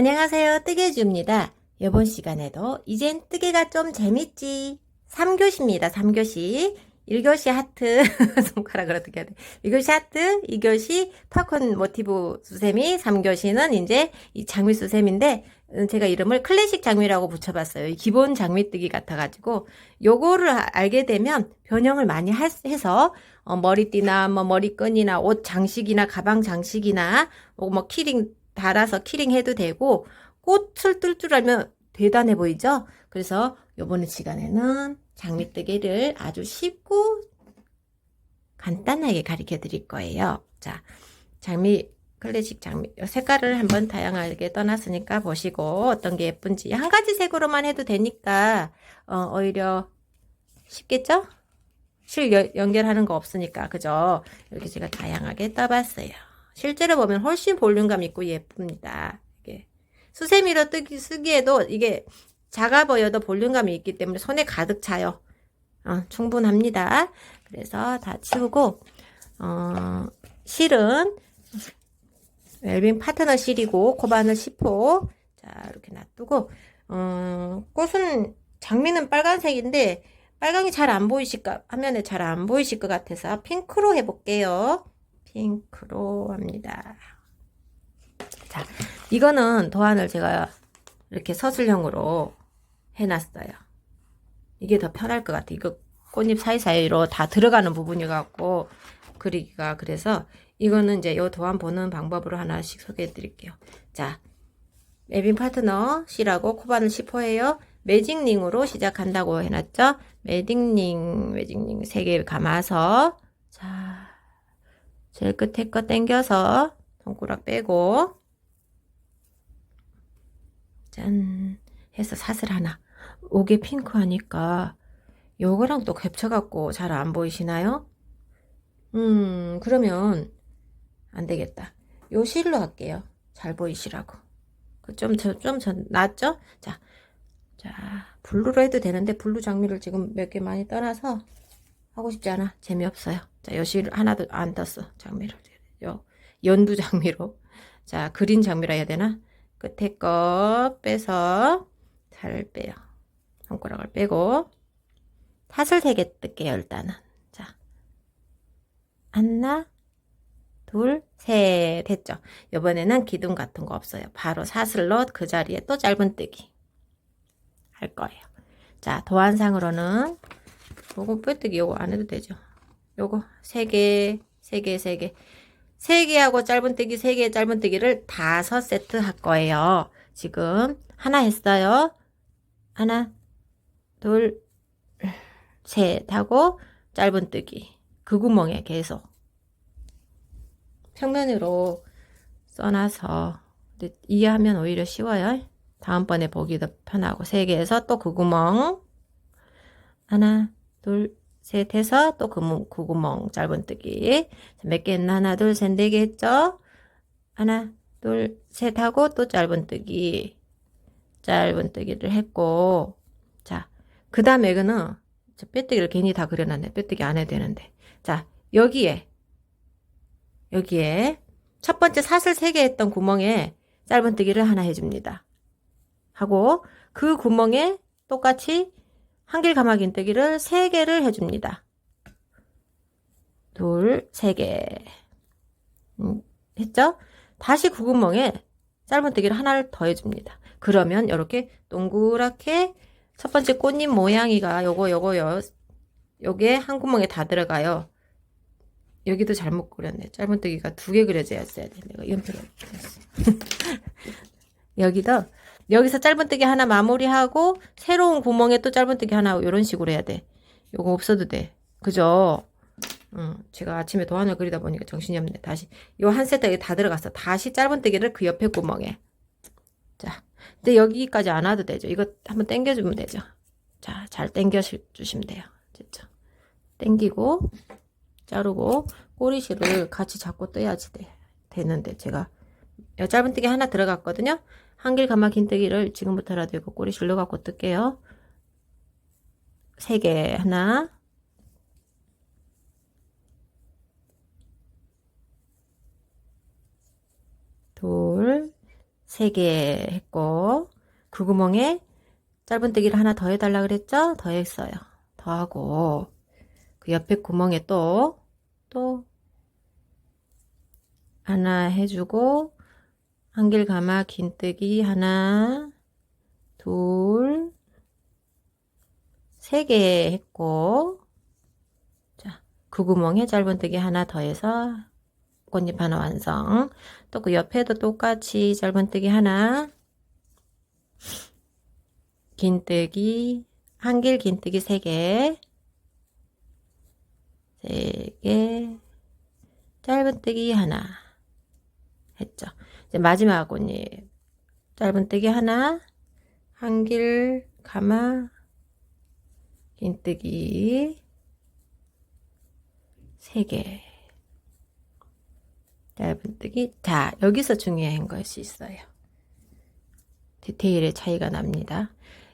안녕하세요. 뜨개주입니다. 이번 시간에도 이젠 뜨개가 좀 재밌지. 3교시입니다. 3교시. 1교시 하트, 손가락을 어떻게 해야 돼? 1교시 하트, 2교시 팝콘 모티브 수세미, 3교시는 이제 이 장미 수세미인데, 음, 제가 이름을 클래식 장미라고 붙여봤어요. 이 기본 장미뜨기 같아가지고, 요거를 아- 알게 되면 변형을 많이 할- 해서, 어, 머리띠나 뭐 머리끈이나 옷 장식이나 가방 장식이나, 뭐, 뭐 키링 달아서 키링 해도 되고, 꽃을 뜰 줄 알면 대단해 보이죠? 그래서 요번 시간에는 장미뜨기를 아주 쉽고 간단하게 가르쳐 드릴 거예요. 자, 장미, 클래식 장미, 색깔을 한번 다양하게 떠났으니까 보시고 어떤 게 예쁜지 한 가지 색으로만 해도 되니까, 어, 오히려 쉽겠죠? 실 연- 연결하는 거 없으니까, 그죠? 이렇게 제가 다양하게 떠봤어요. 실제로 보면 훨씬 볼륨감 있고 예쁩니다. 이게 수세미로 뜨기, 쓰기에도 이게 작아 보여도 볼륨감이 있기 때문에 손에 가득 차요. 어, 충분합니다. 그래서 다 치우고, 어, 실은 웰빙 파트너 실이고, 코바늘 10호. 자, 이렇게 놔두고, 어, 꽃은, 장미는 빨간색인데, 빨강이 잘 안 보이실까, 화면에 잘 안 보이실 것 같아서 핑크로 해볼게요. 핑크로 합니다. 자, 이거는 도안을 제가 이렇게 서술형으로 해놨어요. 이게 더 편할 것 같아. 이거 꽃잎 사이사이로 다 들어가는 부분이 갖고 그리기가 그래서 이거는 이제 요 도안 보는 방법으로 하나씩 소개해 드릴게요. 자, 맵인 파트너 C라고 코바늘 10호예요. 매직링으로 시작한다고 해놨죠. 매직링, 매직링 3개 감아서 자, 제일 끝에 거 당겨서 손가락 빼고 짠 해서 사슬 하나 오게 핑크 하니까 요거랑 또 겹쳐갖고 잘 안 보이시나요? 음 그러면 안 되겠다 요 실로 할게요 잘 보이시라고 그 좀좀좀 낫죠? 자, 자 블루로 해도 되는데 블루 장미를 지금 몇 개 많이 떠나서 하고 싶지 않아 재미없어요 자요실 하나도 안 떴어 장미를 요 연두 장미로 자 그린 장미라 해야 되나 끝에 거 빼서 잘 빼요. 손가락을 빼고 사슬 세개 뜰게요 일단은. 자 하나 둘셋 됐죠. 이번에는 기둥 같은 거 없어요. 바로 사슬로 그 자리에 또 짧은 뜨기 할 거예요. 자 도안상으로는 요거 빼뜨기 요거 안 해도 되죠. 요거 세 개, 세 개, 세 개. 세 개하고 짧은뜨기, 세개 짧은뜨기를 다섯 세트 할 거예요. 지금 하나 했어요. 하나, 둘, 셋 하고 짧은뜨기. 그 구멍에 계속 평면으로 써놔서 이해하면 오히려 쉬워요. 다음번에 보기도 편하고 세 개에서 또 그 구멍 하나, 둘, 셋 해서 또 그, 그 구멍 짧은뜨기. 몇 개 했나? 하나 둘 셋 네 개 했죠? 하나 둘 셋 하고 또 짧은뜨기. 짧은뜨기를 했고. 자 그 다음에 이거는 저 빼뜨기를 괜히 다 그려놨네. 빼뜨기 안 해도 되는데. 자 여기에 여기에 첫 번째 사슬 세개 했던 구멍에 짧은뜨기를 하나 해줍니다. 하고 그 구멍에 똑같이 한길 가마긴뜨기를 세 개를 해줍니다. 둘, 세 개. 음, 했죠? 다시 그 구멍에 짧은뜨기를 하나를 더 해줍니다. 그러면 이렇게 동그랗게 첫 번째 꽃잎 모양이가 요거 요거 요 요게 한 구멍에 다 들어가요. 여기도 잘못 그렸네. 짧은뜨기가 두 개 그려져야 돼. 내가 연필을 여기도 여기서 짧은뜨기 하나 마무리하고 새로운 구멍에 또 짧은뜨기 하나 하고 이런 식으로 해야 돼. 요거 없어도 돼. 그죠? 응, 제가 아침에 도안을 그리다 보니까 정신이 없네. 다시 요 한 세트에 다 들어갔어. 다시 짧은뜨기를 그 옆에 구멍에. 자, 이제 여기까지 안 와도 되죠. 이거 한번 당겨주면 되죠. 자, 잘 당겨 주시면 돼요. 됐죠? 당기고 자르고 꼬리실을 같이 잡고 떠야지 돼. 되는데 제가 요 짧은뜨기 하나 들어갔거든요. 한길 가마 긴뜨기를 지금부터라도 이거 꼬리 실러 갖고 뜰게요. 세개 하나 둘 세 개 했고 그 구멍에 짧은뜨기를 하나 더 해달라 그랬죠? 더 했어요. 더하고 그 옆에 구멍에 또 또 하나 해주고 한길 가마 긴뜨기 하나 둘 세 개 했고 자그 구멍에 짧은뜨기 하나 더해서 꽃잎 하나 완성 또 그 옆에도 똑같이 짧은뜨기 하나 긴뜨기 한길 긴뜨기 세개세개 짧은뜨기 하나 했죠. 이제 마지막 꽃잎 짧은뜨기 하나 한길 가마 긴뜨기 세개 짧은뜨기 자 여기서 중요한 것이 있어요. 디테일의 차이가 납니다.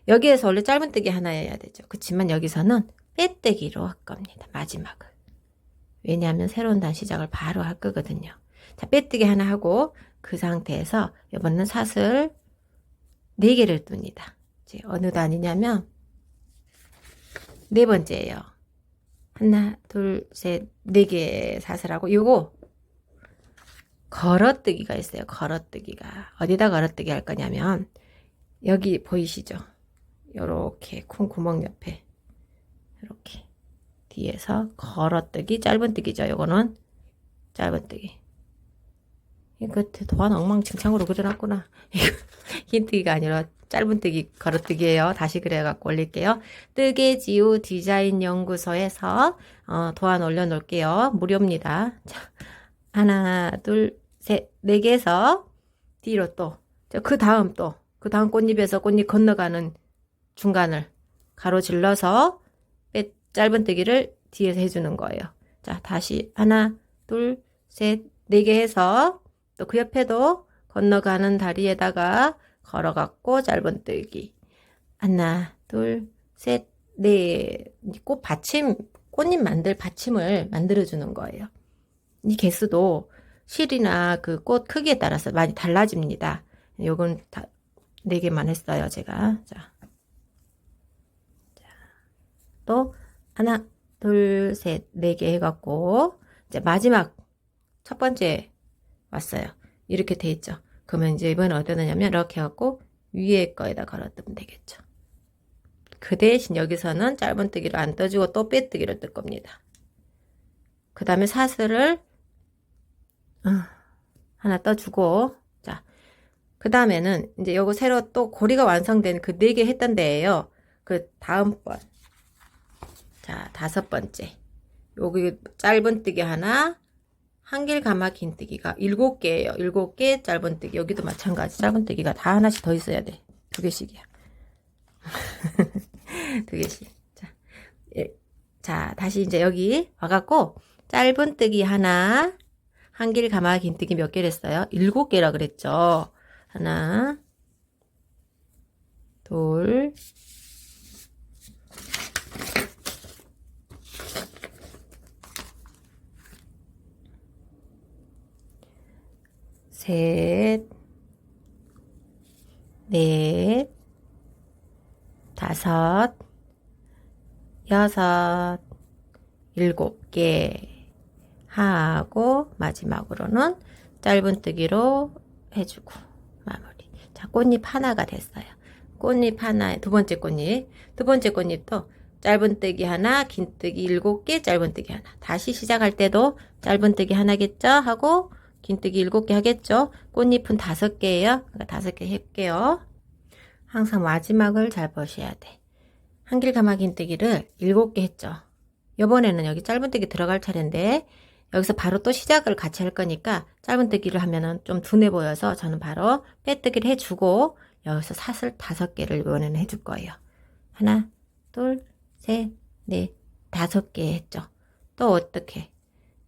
여기에서 원래 짧은뜨기 하나여야 되죠. 그렇지만 여기서는 빼뜨기로 할 겁니다. 마지막을. 왜냐하면 새로운 단 시작을 바로 할 거거든요. 자, 빼뜨기 하나 하고 그 상태에서 이번에는 사슬 4개를 둡니다. 이제 어느 단이냐면 네 번째예요. 하나, 둘, 셋, 네 개 사슬하고 요거 걸어뜨기가 있어요. 걸어뜨기가. 어디다 걸어뜨기 할 거냐면 여기 보이시죠? 요렇게 콩 구멍 옆에 이렇게 뒤에서 걸어뜨기 짧은뜨기죠. 요거는 짧은뜨기. 이거 도안 엉망진창으로 그려놨구나. 흰뜨기가 아니라 짧은뜨기 걸어뜨기예요. 다시 그래갖고 올릴게요. 뜨개지우 디자인 연구소에서 어, 도안 올려놓을게요. 무료입니다. 자, 하나, 둘, 셋, 네 개에서 뒤로 또, 그 다음 또, 그 다음 꽃잎에서 꽃잎 건너가는 중간을 가로질러서 빼, 짧은뜨기를 뒤에서 해주는 거예요. 자, 다시 하나, 둘, 셋, 네 개 해서 또 그 옆에도 건너가는 다리에다가 걸어갖고 짧은뜨기. 하나, 둘, 셋, 네. 꽃 받침, 꽃잎 만들 받침을 만들어 주는 거예요. 이 개수도 실이나 그 꽃 크기에 따라서 많이 달라집니다. 요건 다, 네 개만 했어요, 제가. 자. 또, 하나, 둘, 셋, 네개 해갖고, 이제 마지막 첫 번째 왔어요. 이렇게 돼 있죠. 그러면 이제 이번에 어떻게 하냐면, 이렇게 해갖고, 위에 거에다 걸어두면 되겠죠. 그 대신 여기서는 짧은뜨기를 안 떠주고 또 빼뜨기를 뜰 겁니다. 그 다음에 사슬을 어, 하나 떠주고 자, 그 다음에는 이제 요거 새로 또 고리가 완성된 그 네 개 했던 데에요. 그 다음번 자 다섯 번째 여기 짧은뜨기 하나 한길 가마 긴뜨기가 일곱 개예요. 일곱 개 짧은뜨기 여기도 마찬가지 짧은뜨기가 다 하나씩 더 있어야 돼. 두 개씩이야. 두 개씩. 자, 예. 자 다시 이제 여기 와갖고 짧은뜨기 하나 한길 가마 긴뜨기 몇 개를 했어요? 일곱 개라 그랬죠. 하나, 둘, 셋, 넷, 다섯, 여섯, 일곱 개 하고 마지막으로는 짧은뜨기로 해주고 마무리. 자, 꽃잎 하나가 됐어요. 꽃잎 하나, 두 번째 꽃잎. 두 번째 꽃잎도 짧은뜨기 하나, 긴뜨기 일곱 개, 짧은뜨기 하나. 다시 시작할 때도 짧은뜨기 하나겠죠? 하고 긴뜨기 일곱 개 하겠죠? 꽃잎은 다섯 개예요. 그러니까 다섯 개 할게요. 항상 마지막을 잘 보셔야 돼. 한길 가마 긴뜨기를 일곱 개 했죠. 요번에는 여기 짧은뜨기 들어갈 차례인데 여기서 바로 또 시작을 같이 할 거니까 짧은뜨기를 하면은 좀 둔해 보여서 저는 바로 빼뜨기를 해주고 여기서 사슬 다섯 개를 이번에는 해줄 거예요. 하나, 둘, 셋, 넷, 다섯 개 했죠. 또 어떻게?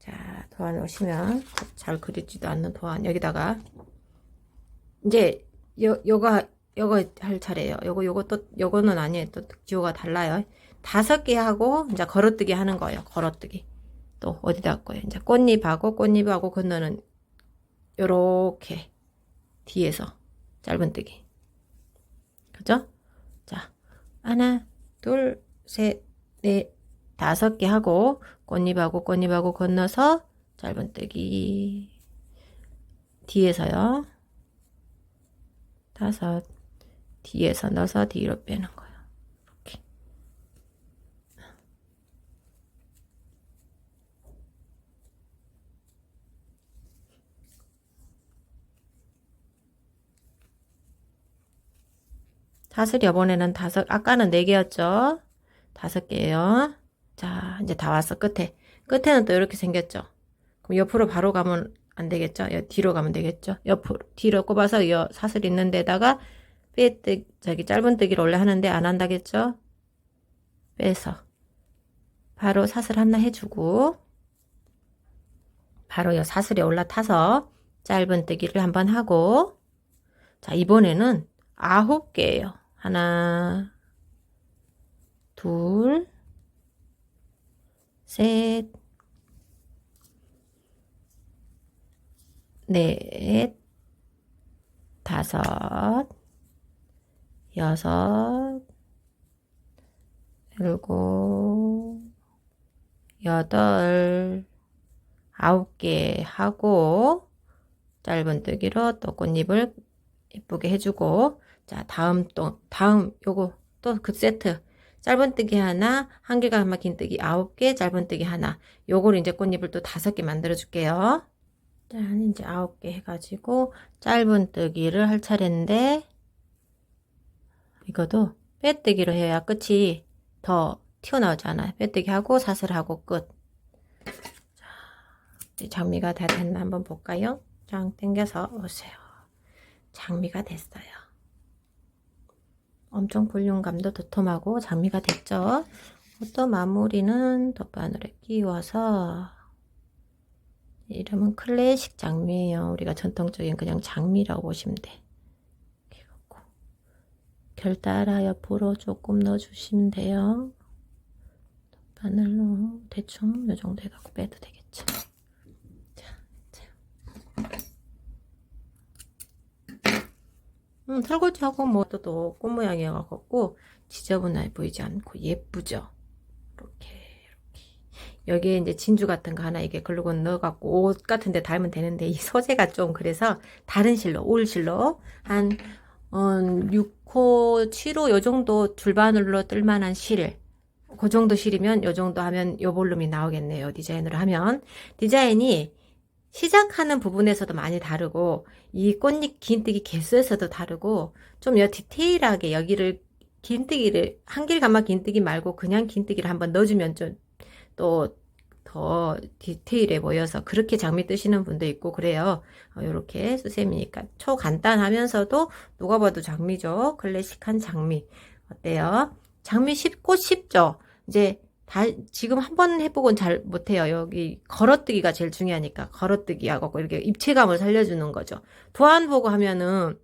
자, 도안 오시면 잘 그리지도 않는 도안 여기다가 이제 요 요거 요거 할 차례예요. 요거 요거 또 요거는 아니에요. 또 득지호가 달라요. 다섯 개 하고 이제 걸어뜨기 하는 거예요. 걸어뜨기. 또 어디다 할 거예요? 이제 꽃잎하고 꽃잎하고 건너는 요렇게 뒤에서 짧은뜨기. 그죠? 자, 하나, 둘, 셋, 넷, 다섯 개 하고 꽃잎하고 꽃잎하고 건너서 짧은뜨기. 뒤에서요. 다섯. 뒤에서 넣어서 뒤로 빼는 거예요. 이렇게. 다섯 이번에는 다섯 아까는 네 개였죠. 다섯 개예요. 자 이제 다 왔어 끝에 끝에는 또 이렇게 생겼죠. 그럼 옆으로 바로 가면 안 되겠죠. 여- 뒤로 가면 되겠죠. 옆으로 뒤로 꼽아서 여 사슬 있는 데다가 빼뜨 저기 짧은뜨기를 원래 하는데 안 한다겠죠. 빼서 바로 사슬 하나 해주고 바로 여 사슬에 올라타서 짧은뜨기를 한번 하고 자 이번에는 아홉 개예요. 하나, 둘, 셋, 넷, 다섯, 여섯, 일곱, 여덟, 아홉 개 하고 짧은뜨기로 또 꽃잎을 예쁘게 해주고 자 다음 또 다음 요거 또 그 세트 짧은뜨기 하나 한개가 막힌뜨기 아홉 개 짧은뜨기 하나. 요걸 이제 꽃잎을 또 다섯 개 만들어 줄게요. 자 이제 아홉 개 해가지고 짧은뜨기를 할 차례인데 이것도 빼뜨기로 해야 끝이 더 튀어나오잖아요. 빼뜨기 하고 사슬하고 끝. 자, 이제 장미가 다 됐나 한번 볼까요? 짱 당겨서 오세요. 장미가 됐어요. 엄청 볼륨감도 도톰하고 장미가 됐죠. 또 마무리는 덧바늘에 끼워서 이름은 클래식 장미예요. 우리가 전통적인 그냥 장미라고 보시면 돼. 이렇게 갖고 결 따라 옆으로 조금 넣어주시면 돼요. 덧바늘로 대충 이 정도 해갖고 빼도 되겠죠. 음, 설거지하고 뭐또 꽃 모양이어 갖고 지저분해 보이지 않고 예쁘죠. 이렇게 이렇게 여기에 이제 진주 같은 거 하나 이게 글루건 넣어갖고 옷 같은데 달면 되는데 이 소재가 좀 그래서 다른 실로 올 실로 한 어, 6호, 7호 요 정도 줄바늘로 뜰만한 실. 그 정도 실이면 요 정도 하면 요 볼륨이 나오겠네요. 디자인으로 하면 디자인이 시작하는 부분에서도 많이 다르고 이 꽃잎 긴뜨기 개수에서도 다르고 좀 여 디테일하게 여기를 긴뜨기를 한길 가마 긴뜨기 말고 그냥 긴뜨기를 한번 넣어주면 좀 또 더 디테일해 보여서 그렇게 장미 뜨시는 분도 있고 그래요. 이렇게 수세미니까 초간단하면서도 누가 봐도 장미죠. 클래식한 장미 어때요? 장미 쉽고 쉽죠. 이제 다 지금 한 번 해보곤 잘 못해요. 여기 걸어뜨기가 제일 중요하니까 걸어뜨기 하고 이렇게 입체감을 살려주는 거죠. 도안 보고 하면은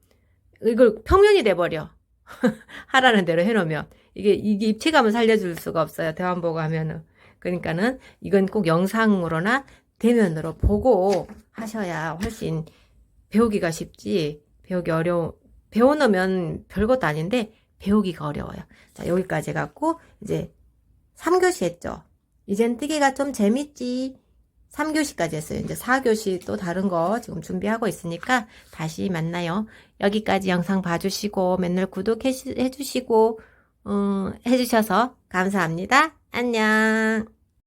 이걸 평면이 돼버려. 하라는 대로 해놓으면 이게 이게 입체감을 살려줄 수가 없어요. 대안 보고 하면은 그러니까는 이건 꼭 영상으로나 대면으로 보고 하셔야 훨씬 배우기가 쉽지 배우기 어려워 배워놓으면 별것도 아닌데 배우기가 어려워요. 자 여기까지 해갖고 이제 3교시 했죠. 이젠 뜨기가 좀 재밌지. 3교시까지 했어요. 이제 4교시 또 다른 거 지금 준비하고 있으니까 다시 만나요. 여기까지 영상 봐주시고 맨날 구독해 주시고 음, 해주셔서 감사합니다. 안녕.